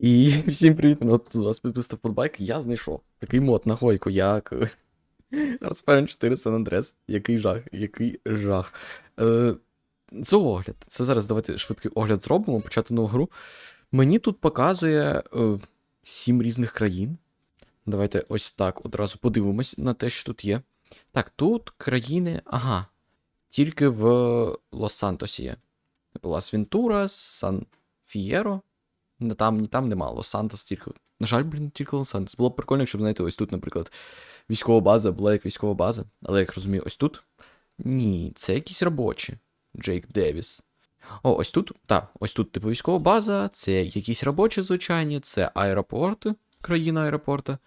І всім привіт, от з вас підписав подбайк. Я знайшов такий мод на гойку, як Hearthstone 4 San Andreas. Який жах, який жах. Е, це огляд. Це зараз давайте швидкий огляд зробимо, почати нову гру. Мені тут показує е, 7 різних країн. Давайте ось так одразу подивимось на те, що тут є. Так, тут країни. Ага. Тільки в Лос-Сантосі є. Типу Лас Вентура, Сан Фієро. Не там, ні там нема. Лос-Сантос тільки. На жаль, блін, тільки Лос-Сантос. Було б прикольно, якщо б, знаєте, ось тут, наприклад, військова база була як військова база. Але як розумію, ось тут. Ні, це якісь робочі. Джейк Девіс. О, ось тут. Так, ось тут, типу, військова база, це якісь робочі звичайні, це аеропорти, країна аеропорта.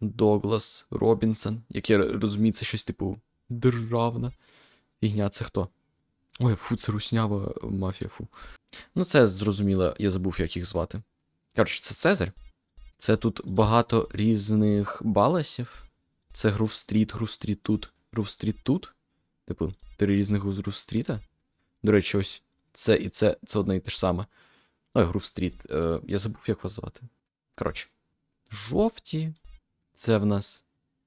Доглас, Робінсон, як я розумію, це щось типу державна. Фігня, це хто? Ой, фу, це руснява мафія, фу. Ну, це зрозуміло, я забув, як їх звати. Коротше, це Цезарь. Це тут багато різних баласів. Це Грув Стріт, Грув Стріт тут, Грув Стріт тут. Типу, три різних Грув Стріта. До речі, ось це і це це одне і те ж саме. Ой, Грув Стріт. Е, я забув, як вас звати. Коротше. Жовті. Це в нас.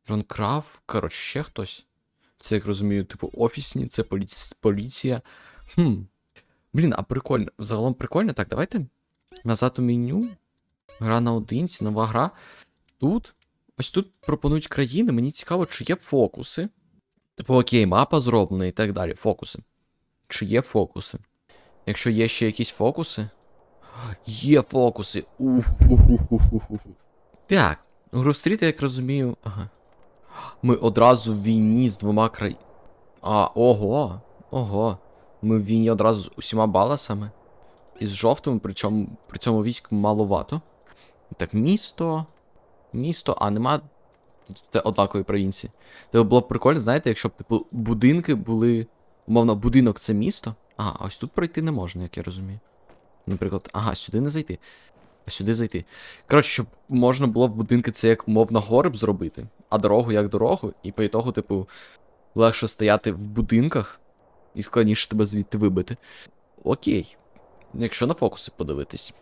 Джон Крав. Коротше, ще хтось. Це, як розумію, типу, офісні, це поліці... поліція. Хм. Блін, а прикольно. Загалом прикольно. Так, давайте. Назад у меню. Гра наодинці, нова гра. Тут. Ось тут пропонують країни. Мені цікаво, чи є фокуси. Типу, окей, мапа зроблена і так далі. Фокуси. Чи є фокуси? Якщо є ще якісь фокуси. Є фокуси. Так, Грустріт, я як розумію. Ага. Ми одразу в війні з двома край. А, ого. Ого. Ми в війні одразу з усіма баласами. І з жовтими, причому при цьому військ маловато. Так, місто. Місто, а нема. Це однакові провінції. Тобто було б прикольно, знаєте, якщо б, типу, будинки були. Умовно, будинок це місто. Ага, ось тут пройти не можна, як я розумію. Наприклад, ага, сюди не зайти. А сюди зайти. Коротше, щоб можна було в будинки це як умовно гори б зробити, а дорогу як дорогу, і по ітогу, типу, легше стояти в будинках і складніше тебе звідти вибити. Окей. Якщо на фокуси подивитись.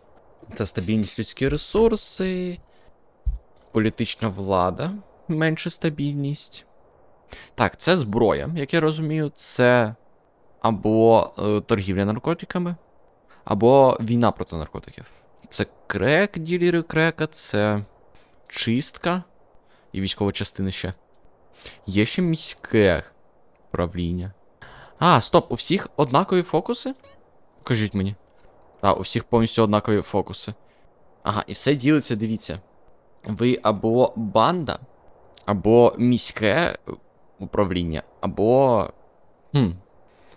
Це стабільність людські ресурси, політична влада, менша стабільність. Так, це зброя, як я розумію, це або е, торгівля наркотиками, або війна проти наркотиків. Це крек, ділери крека, це чистка і військова частина ще. Є ще міське правління. А, стоп, у всіх однакові фокуси? Кажіть мені. Так, у всіх повністю однакові фокуси. Ага, і все ділиться, дивіться. Ви або банда, або міське управління, або. Хм.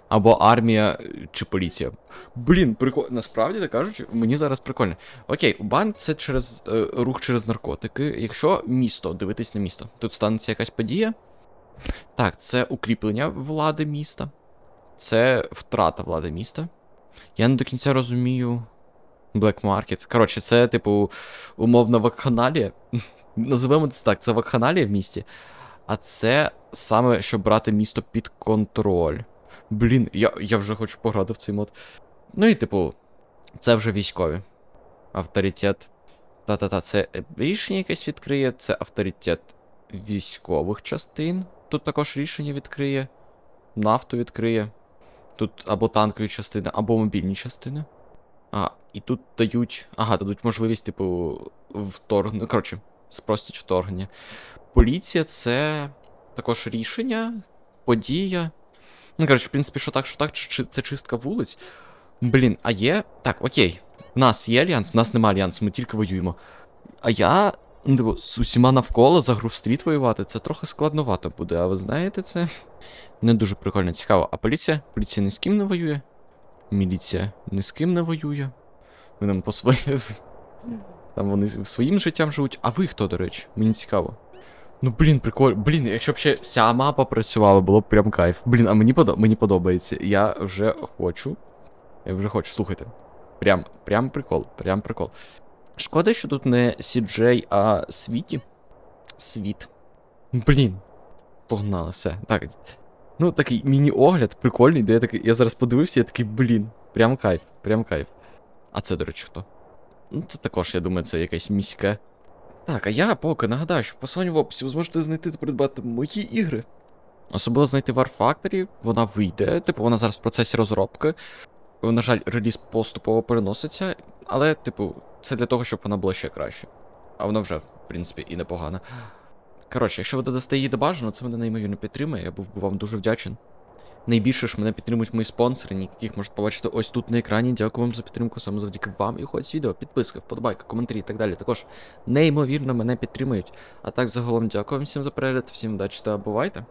Або армія чи поліція. Блін, прикольно. Насправді так кажучи, мені зараз прикольно. Окей, у банд це через е, рух через наркотики. Якщо місто, дивитись на місто, тут станеться якась подія. Так, це укріплення влади міста. Це втрата влади міста. Я не до кінця розумію. Black Market. Коротше, це, типу, умовна вакханалія. Називаємо це так, це вакханалія в місті. А це саме, щоб брати місто під контроль. Блін, я я вже хочу пограти в цей мод. Ну і, типу, це вже військові. Авторитет. Та-та-та, це рішення якесь відкриє, це авторитет військових частин. Тут також рішення відкриє. Нафту відкриє. Тут або танкові частини, або мобільні частини. А, і тут дають. Ага, дадуть можливість, типу, вторгнення. Коротше, спростять вторгнення. Поліція це також рішення, подія. Ну, коротше, в принципі, що так, що так, чи, це чистка вулиць. Блін, а є. Так, окей. В нас є альянс, в нас нема альянсу, ми тільки воюємо. А я. Ну, типу, з усіма навколо за стріт воювати, це трохи складновато буде, а ви знаєте це? Не дуже прикольно, цікаво. А поліція? Поліція ні з ким не воює. Міліція ні з ким не воює. Вони по своє. Там вони своїм життям живуть. А ви хто, до речі? Мені цікаво. Ну, блін, прикольно. Блін, якщо б ще вся мапа працювала, було б прям кайф. Блін, а мені подо... мені подобається. Я вже хочу. Я вже хочу, слухайте. Прям, прям прикол, прям прикол. Шкода, що тут не CJ, а світі. Світ. Блін. Погнали, все. Так. Ну, такий міні-огляд, прикольний, де я такий. Я зараз подивився, я такий, блін, прям кайф, прям кайф. А це, до речі, хто? Ну, це також, я думаю, це якесь міське. Так, а я поки нагадаю, що в посиланні в описі ви зможете знайти та придбати мої ігри. Особливо знайти War Factory, вона вийде, типу, вона зараз в процесі розробки. На жаль, реліз поступово переноситься, але, типу, це для того, щоб вона була ще краще. А вона вже, в принципі, і непогана. Коротше, якщо ви додасте її до бажано, це мене неймовірно підтримує, я був би вам дуже вдячен. Найбільше ж мене підтримують мої спонсори, яких можете побачити ось тут на екрані. Дякую вам за підтримку, саме завдяки вам і хоч відео, підписка, вподобайка, коментарі і так далі. Також неймовірно мене підтримують. А так, загалом, дякую вам всім за перегляд, всім удачі та бувайте.